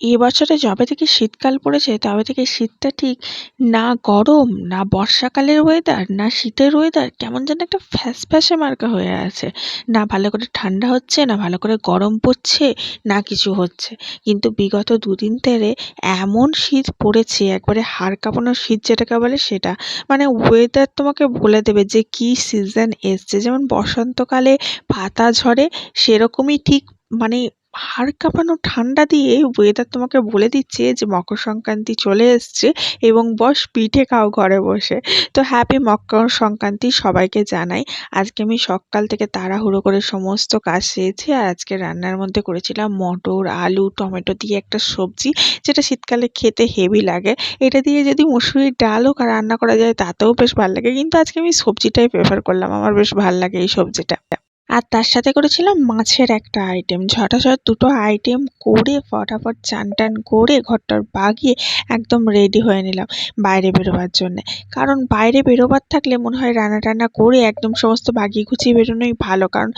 এ বছরে যবে থেকে শীতকাল পড়েছে, তবে থেকে শীতটা ঠিক না গরম, না বর্ষাকালের ওয়েদার না শীতের ওয়েদার কেমন যেন একটা ফ্যাসফ্যাসে মার্কা হয়ে আছে। না ভালো করে ঠান্ডা হচ্ছে, না ভালো করে গরম পড়ছে, না কিছু হচ্ছে। কিন্তু বিগত দুদিন ধরে এমন শীত পড়েছে, একবারে হাড় কাঁপানো শীত যেটাকে বলে সেটা। মানে ওয়েদার তোমাকে বলে দেবে যে কী সিজন এসছে। যেমন বসন্তকালে পাতা ঝরে, সেরকমই ঠিক মানে হাড় কাঁপানো ঠান্ডা দিয়ে ওয়েদার তোমাকে বলে দিচ্ছে যে মকর সংক্রান্তি চলে এসছে এবং বস পিঠে খাও ঘরে বসে। তো হ্যাপি মকর সংক্রান্তি সবাইকে জানাই। আজকে আমি সকাল থেকে তাড়াহুড়ো করে সমস্ত কাজ সেরেছি আর আজকে রান্নার মধ্যে করেছিলাম মটর, আলু, টমেটো দিয়ে একটা সবজি যেটা শীতকালে খেতে হেভি লাগে। এটা দিয়ে যদি মুসুরির ডালও রান্না করা যায় তাতেও বেশ ভালো লাগে। কিন্তু আজকে আমি সবজিটাই প্রেফার করলাম। আমার বেশ ভালো লাগে এই সবজিটা। আর তার সাথে করেছিলাম মাছের একটা আইটেম ঝটাঝট দুটো আইটেম করে ফটাফট চান টান করে ঘরটর বাগিয়ে একদম রেডি হয়ে নিলাম বাইরে বেরোবার জন্যে। কারণ বাইরে বেরোবার থাকলে মনে হয় রান্না টান্না করে একদম সমস্ত বাগিয়ে গুছিয়ে বেরোনোই ভালো। কারণ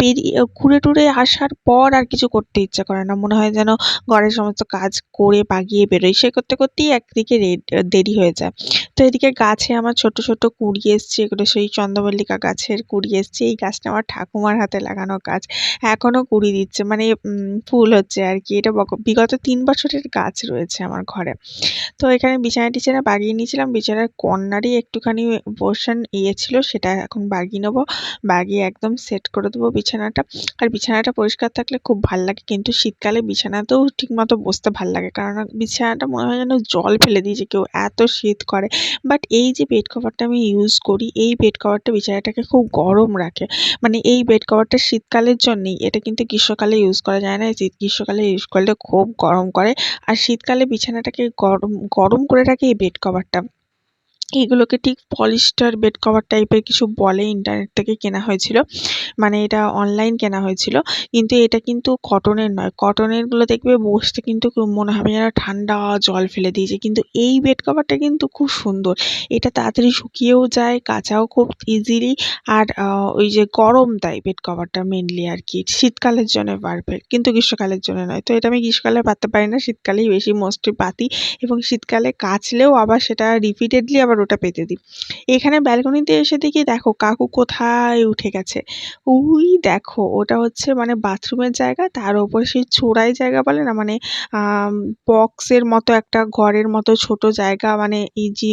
বেরিয়ে ঘুরে টুরে আসার পর আর কিছু করতে ইচ্ছা করে না। মনে হয় যেন ঘরের সমস্ত কাজ করে বাগিয়ে বেরোই। সে করতে করতেই একদিকে দেরি হয়ে যায়। তো এদিকে গাছে আমার ছোট ছোট কুঁড়ি এসছে। এগুলো সেই চন্দ্রমল্লিকা গাছের কুঁড়ি এসছে। এই গাছটা আমার ঠাকুমার হাতে লাগানো গাছ। এখনও কুঁড়ি দিচ্ছে। মানে ফুল হচ্ছে আর কি। এটা বিগত তিন বছরের গাছ রয়েছে আমার ঘরে। তো এখানে বিছানা টিছানা বাগিয়ে নিয়েছিলাম। বিছানার কর্নারই একটুখানি পোর্শন ইয়ে ছিল। সেটা এখন বাগিয়ে নেব। বাগিয়ে একদম সেট করে দেবো বিছানাটা। আর বিছানাটা পরিষ্কার থাকলে খুব ভালো লাগে। কিন্তু শীতকালে বিছানাতেও ঠিকমতো বসতে ভালো লাগে। কারণ বিছানাটা মনে হয় যেন জল ফেলে দিয়েছে। কেউ এত শীত করে। বাট এই যে বেড কভারটা আমি ইউজ করি, এই বেড কভারটা বিছানাটাকে খুব গরম রাখে। মানে এই বেড কভারটা শীতকালের জন্যই, এটা কিন্তু গ্রীষ্মকালে ইউজ করা যায় না। গ্রীষ্মকালে ইউজ করলে খুব গরম করে। আর শীতকালে বিছানাটাকে গরম গরম করে রাখে এই বেড কভারটা এগুলোকে ঠিক পলিস্টার, বেড কভার টাইপের কিছু বলে ইন্টারনেট থেকে কেনা হয়েছিল। মানে এটা অনলাইন কেনা হয়েছিল। কিন্তু এটা কিন্তু কটনের নয়। কটনেরগুলো দেখবে বসতে কিন্তু মনে হবে যেন ঠান্ডা জল ফেলে দিয়েছে। কিন্তু এই বেড কভারটা কিন্তু খুব সুন্দর। এটা তাড়াতাড়ি শুকিয়েও যায়, কাচাও খুব ইজিলি আর ওই যে গরম দেয় বেড কভারটা মেনলি আর কি। শীতকালের জন্য পারফেক্ট কিন্তু গ্রীষ্মকালের জন্য নয়। তো এটা আমি গ্রীষ্মকালে পাততে পারি না, শীতকালেই বেশি মোস্টলি পাতি। এবং শীতকালে কাচলেও আবার সেটা রিপিটেডলি আবার ওটা পেতে দিই। এখানে ব্যালকনিতে এসে দেখি, দেখো কাকু কোথায় উঠে গেছে। ওই দেখো, ওটা হচ্ছে মানে বাথরুমের জায়গা, তার ওপর সেই চোরাই জায়গা বলে না মানে বক্সের মতো একটা ঘরের মতো ছোট জায়গা মানে এই যে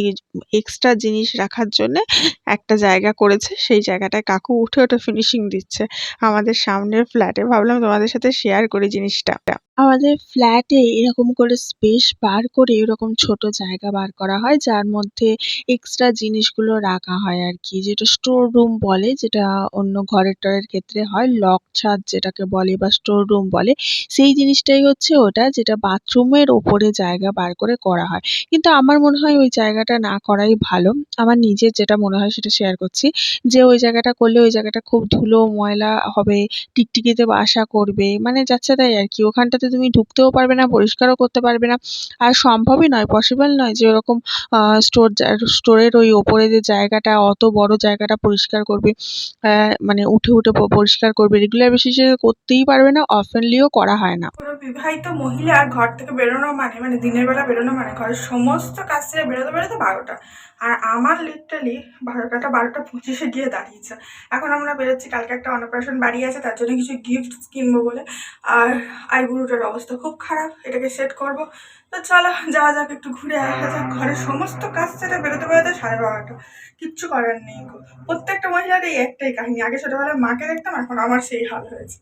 এক্সট্রা জিনিস রাখার জন্যে একটা জায়গা করেছে, সেই জায়গাটায় কাকু উঠে ওটা ফিনিশিং দিচ্ছে। আমাদের সামনের ফ্ল্যাটে ভাবলাম তোমাদের সাথে শেয়ার করি জিনিসটা। আমাদের ফ্ল্যাটে এরকম করে স্পেস বার করে এরকম ছোট জায়গা বার করা হয়, যার মধ্যে এক্সট্রা জিনিসগুলো রাখা হয় আর কি। যেটা স্টোর রুম বলে, যেটা অন্য ঘরের টরের ক্ষেত্রে হয় লক ছাদ যেটাকে বলে বা স্টোর রুম বলে, সেই জিনিসটাই হচ্ছে ওটা যেটা বাথরুমের ওপরে জায়গা বার করে করা হয়। কিন্তু আমার মনে হয় ওই জায়গাটা না করাই ভালো। আমার নিজের যেটা মনে হয় সেটা শেয়ার করছি, যে ওই জায়গাটা করলে ওই জায়গাটা খুব ধুলো ময়লা হবে, টিকটিকিতে বাসা করবে মানে যাচ্ছে তাই আর কি। ওখানটাতে তুমি ঢুকতেও পারবে না, পরিষ্কারও করতে পারবে না। আর সম্ভবই নয় পসিবল নয় যে ওরকম স্টোর স্টোরের ওই ওপরে যে জায়গাটা, অত বড় জায়গাটা পরিষ্কার করবে মানে উঠে উঠে পরিষ্কার করবে। রেগুলার বেসিসে করতেই পারবে না অফেনলিও করা হয় না। বিবাহিত মহিলা ঘর থেকে বেরোনো মানে মানে দিনের বেলা বেরোনো মানে ঘরের সমস্ত কাজ ছেড়ে বেরোতে বেরোতে বারোটা। আর আমার লিটারালি বারোটাটা বারোটা পঁচিশে গিয়ে দাঁড়িয়েছে। এখন আমরা বেরোচ্ছি, কালকে একটা অন্নপ্রাশন বাড়ি আছে, তার জন্য কিছু গিফট কিনবো বলে। আর আইবুড়োটার অবস্থা খুব খারাপ, এটাকে সেট করব। তো চলো, যাওয়া যাক, একটু ঘুরে আসা যাক। ঘরের সমস্ত কাজ ছেড়ে বেরোতে বেরোতে সাড়ে বারোটা। কিচ্ছু করার নেই প্রত্যেকটা মহিলার এই একটাই কাহিনী। আগে ছোটোবেলায় মাকে দেখতাম, এখন আমার সেই হাল হয়েছে।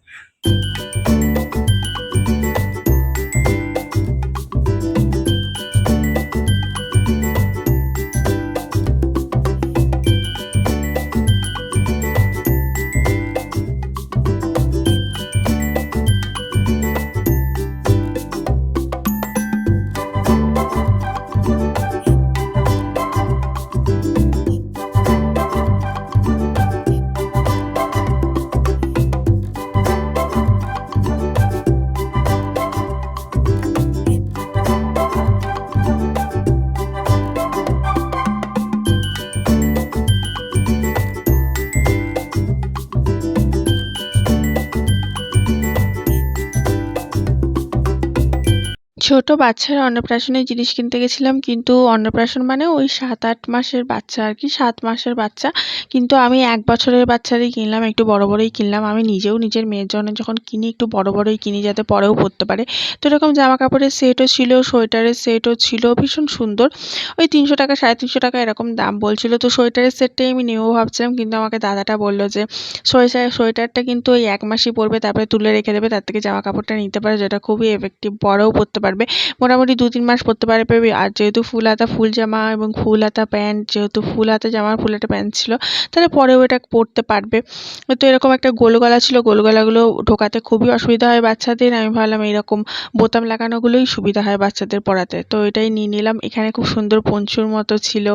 ছোট বাচ্চার অন্নপ্রাশনের জিনিস কিনতে গেছিলাম, কিন্তু অন্নপ্রাশন মানে ওই সাত, আট মাসের বাচ্চা আর কি, সাত মাসের বাচ্চা। কিন্তু আমি এক বছরের বাচ্চারই কিনলাম, একটু বড় বড়ই কিনলাম। আমি নিজেও নিজের মেয়ের জন্য যখন কিনি, একটু বড় বড়ই কিনি যাতে পরেও পরতে পারে। তো এরকম জামা কাপড়ের সেটও ছিল, সোয়েটারের সেটও ছিল, ভীষণ সুন্দর। ওই তিনশো টাকা, সাড়ে তিনশো টাকা এরকম দাম বলছিল। তো সোয়েটারের সেটটাই আমি নেব ভাবছিলাম, কিন্তু আমাকে দাদাটা বলল যে সোয়েটার সোয়েটারটা কিন্তু ওই এক মাসই পরবে, তারপরে তুলে রেখে দেবে, তার থেকে জামা কাপড়টা নিতে পারে, যেটা খুবই এফেক্টিভ বড়ও পরতে পারবে। মোটামুটি দু তিন মাস পরতে পারবে আর যেহেতু ফুল হাতা, ফুল জামা এবং ফুল হাতা প্যান্ট যেহেতু ফুল হাতা জামা ফুল হাতা প্যান্ট ছিল, তাহলে পরেও এটা পরতে পারবে। তো এরকম একটা গোল গলা ছিল গোল গলাগুলো ঢোকাতে খুবই অসুবিধা হয় বাচ্চাদের। আমি ভাবলাম এরকম বোতাম লাগানোগুলোই সুবিধা হয় বাচ্চাদের পরাতে। তো এটাই নিয়ে নিলাম। এখানে খুব সুন্দর পঞ্চুর মতো ছিল।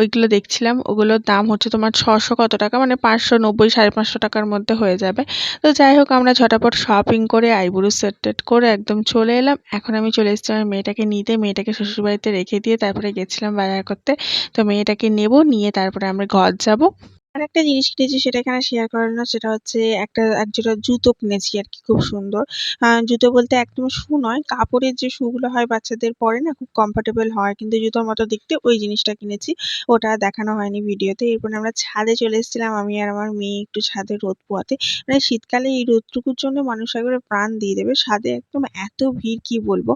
ওইগুলো দেখছিলাম। ওগুলোর দাম হচ্ছে তোমার ছশো কত টাকা? মানে পাঁচশো নব্বই, সাড়ে পাঁচশো টাকার মধ্যে হয়ে যাবে। তো যাই হোক, আমরা ঝটাপট শপিং করে আইবুড়ো সেট টেট করে একদম চলে এলাম। এখন আমি চলে এসেছি আমার মেয়েটাকে নিতে। মেয়েটাকে শ্বশুরবাড়িতে রেখে দিয়ে তারপরে গেছিলাম বাজার করতে। তো মেয়েটাকে নেব, নিয়ে তারপরে আমরা ঘর যাব। আর একটা জিনিস কিনেছি সেটা এখানে শেয়ার করার না? সেটা হচ্ছে একটা এক জোড়া জুতো কিনেছি আর কি, খুব সুন্দর। জুতো বলতে একদম শু নয়, কাপড়ের যে শুগুলো হয় বাচ্চাদের পরে না খুব কমফোর্টেবল হয়। কিন্তু জুতোর মতো দেখতে ওই জিনিসটা কিনেছি, ওটা দেখানো হয়নি ভিডিওতে। এরপর আমরা ছাদে চলে এসেছিলাম, আমি আর আমার মেয়ে একটু ছাদে রোদ পোয়াতে মানে শীতকালে এই রোদটুকুর জন্য মানুষ একবারে প্রাণ দিয়ে দেবে। ছাদে একদম এত ভিড়, কি বলব?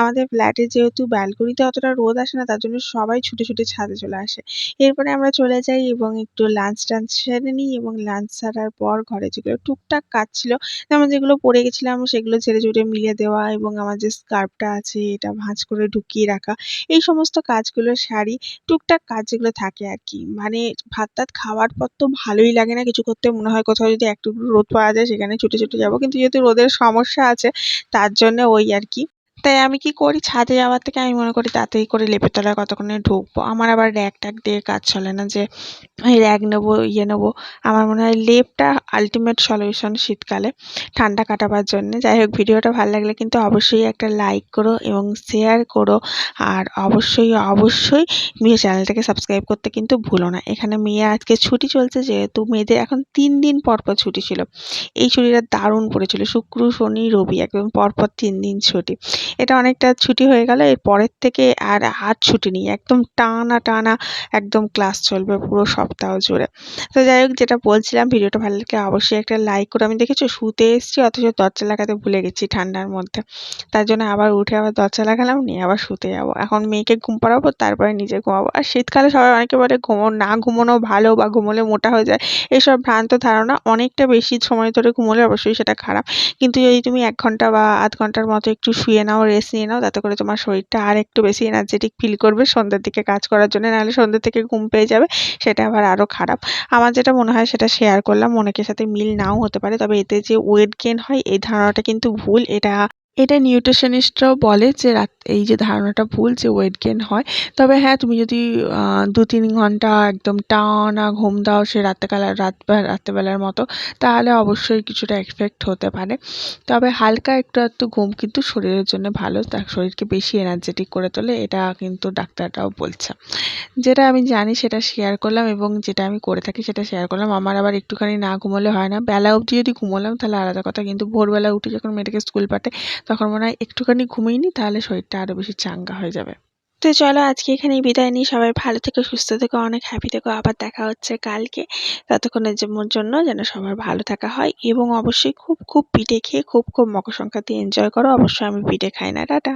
আমাদের ফ্ল্যাটে যেহেতু ব্যালকনিতে অতটা রোদ আসে না, তার জন্য সবাই ছুটে ছুটে ছাদে চলে আসে। এরপরে আমরা চলে যাই এবং একটু লাঞ্চ টাঞ্চ সেরে নিই এবং লাঞ্চ সারার পর ঘরে যেগুলো টুকটাক কাজ ছিল, যেমন যেগুলো পরে গেছিলাম সেগুলো ঝেড়ে ঝুড়ে মিলিয়ে দেওয়া এবং আমার যে স্কার্ফটা আছে এটা ভাঁজ করে ঢুকিয়ে রাখা, এই সমস্ত কাজগুলো সারি, টুকটাক কাজ যেগুলো থাকে আর কি। মানে ভাত খাওয়ার পর তো ভালোই লাগে না, কিছু করতে মনে হয় কোথাও যদি একটু রোদ পাওয়া যায় সেখানে ছুটে ছুটে যাব, কিন্তু যেহেতু রোদের সমস্যা আছে তার জন্য ওই আর কি। তাই আমি কি করি? ছাদে যাওয়ার থেকে আমি মনে করি তাড়াতাড়ি করে লেপের তলায় কতক্ষণে ঢুকবো। আমার আবার র্যাক ট্যাক দিয়ে কাজ চলে না যে র্যাক নেব ইয়ে নেব। আমার মনে হয় লেপটা আলটিমেট সলিউশন শীতকালে ঠান্ডা কাটাবার জন্যে। যাই হোক, ভিডিওটা ভালো লাগলে কিন্তু অবশ্যই একটা লাইক করো এবং শেয়ার করো। আর অবশ্যই অবশ্যই মেয়ে চ্যানেলটাকে সাবস্ক্রাইব করতে কিন্তু ভুলো না। এখানে মেয়ে আজকে ছুটি চলছে যেহেতু মেয়েদের এখন তিন দিন পর পর ছুটি ছিল। এই ছুটিটা দারুণ পড়েছিল। শুক্র, শনি, রবি, একদম পরপর তিন দিন ছুটি। এটা অনেকটা ছুটি হয়ে গেল, এর পরের থেকে আর আর ছুটি নেই, একদম টানা টানা একদম ক্লাস চলবে পুরো সপ্তাহ জুড়ে। তো যাই হোক, যেটা বলছিলাম, ভিডিওটা ভালো লাগলে অবশ্যই একটা লাইক করে। আমি দেখেছি শুতে এসেছি, অথচ দরজা লাগাতে ভুলে গেছি ঠান্ডার মধ্যে। তার জন্য আবার উঠে আবার দরজা লাগালাম, নিয়ে আবার শুতে যাব। এখন মেয়েকে ঘুম পাড়াবো, তারপরে নিজে ঘুমাবো। আর শীতকালে সবাই অনেকে বলে, ঘুমো, না ঘুমোনো ভালো বা ঘুমোলে মোটা হয়ে যায়। এসব ভ্রান্ত ধারণা অনেকটা বেশি সময় ধরে ঘুমোলে অবশ্যই সেটা খারাপ। কিন্তু যদি তুমি এক ঘণ্টা বা আধ ঘণ্টার মতো একটু শুয়ে নাও রেস্ট নিয়ে নাও, তাতে করে তোমার শরীরটা আর একটু বেশি এনার্জেটিক ফিল করবে। সন্ধ্যের দিকে কাজ করার জন্য, নাহলে সন্ধ্যের থেকে ঘুম পেয়ে যাবে, সেটা আবার আরও খারাপ। আমার যেটা মনে হয় সেটা শেয়ার করলাম, অনেকের সাথে মিল নাও হতে পারে, তবে এতে যে ওয়েট গেন হয়, এই ধারণাটা কিন্তু ভুল। এটা এটা নিউট্রিশনিস্টরাও বলে যে রাত এই যে ধারণাটা ভুল যে ওয়েট গেন হয়, তবে হ্যাঁ তুমি যদি দু তিন ঘণ্টা একদম টানা ঘুম দাও সে রাত্রেবেলা রাত, রাত্রেবেলার মতো, তাহলে অবশ্যই কিছুটা এফেক্ট হতে পারে। তবে হালকা একটু একটু ঘুম কিন্তু শরীরের জন্য ভালো তার শরীরকে বেশি এনার্জেটিক করে তোলে, এটা কিন্তু ডাক্তাররাও বলছে। যেটা আমি জানি সেটা শেয়ার করলাম এবং যেটা আমি করে থাকি সেটা শেয়ার করলাম। আমার আবার একটুখানি না ঘুমোলে হয় না। বেলা অবধি যদি ঘুমোলাম, তাহলে আলাদা কথা। কিন্তু ভোরবেলা উঠে যখন মেয়েটাকে স্কুল পাঠাই, তখন মনে হয় একটুখানি ঘুমিয়ে নিই তাহলে শরীরটা আরও বেশি চাঙ্গা হয়ে যাবে। তো চলো আজকে এখানেই বিদায় নিই। সবাই ভালো থেকো, সুস্থ থেকো, অনেক হ্যাপি থেকো। আবার দেখা হচ্ছে কালকে ততক্ষণের জন্য যেন সবার ভালো থাকা হয়। এবং অবশ্যই খুব খুব পিঠে খেয়ে, খুব খুব মকর সংক্রান্তি এনজয় করো। অবশ্যই আমি পিঠে খাই না। টাটা।